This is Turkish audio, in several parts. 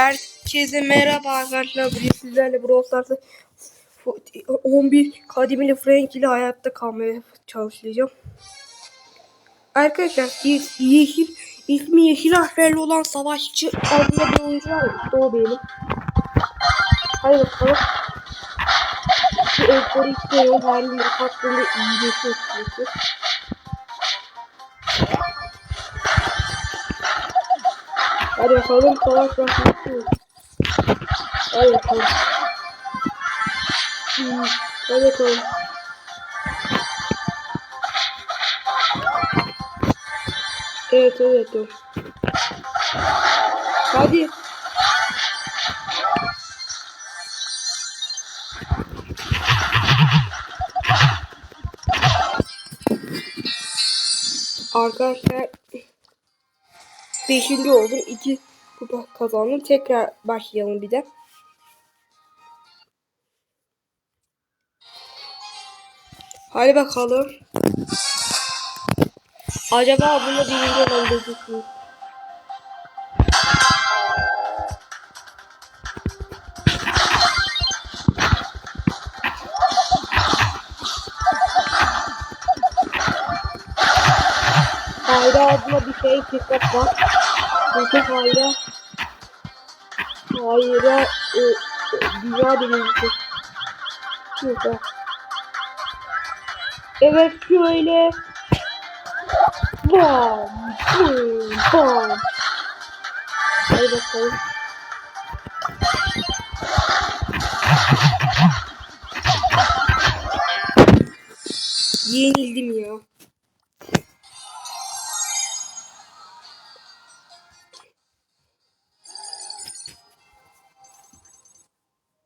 Herkese merhaba arkadaşlar. Bugün sizlerle Brawl Stars'ta 11 kademeli Frank ile hayatta kalmaya çalışacağım. Arkadaşlar ye- yeşil ismi yeşil harflerle olan savaşçı adında bir oyuncu var. İşte o benim. Hadi bakalım. Şu istiyorum. Her bir hakkında iyileşiyor. Hadi bakalım savaş başlasın. Hadi bakalım. Hadi bakalım. Evet evet dur. Hadi. Arkadaşlar Beşinci oldum. iki kupa kazandım. Tekrar başlayalım bir de. Hadi bakalım. Acaba bunu birinci olabilecek miyim? Hayra adına bir şey dikkat var. Çünkü Hayra Hayra e, e, dünya birincisi. Şurada. Evet şöyle. Bam. Bam. Bam. Hadi bakalım. Yenildim ya.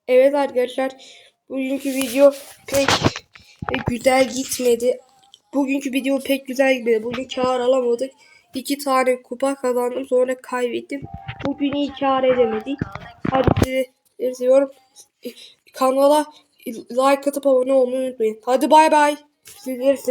Evet arkadaşlar bugünkü video pek güzel gitmedi. Bugünkü video pek güzel gitmedi. Bugün kar alamadık. İki tane kupa kazandım sonra kaybettim. Bugün iyi kar edemedik. Hadi sizi seviyorum. Kanala like atıp abone olmayı unutmayın. Hadi bay bay. Sizleri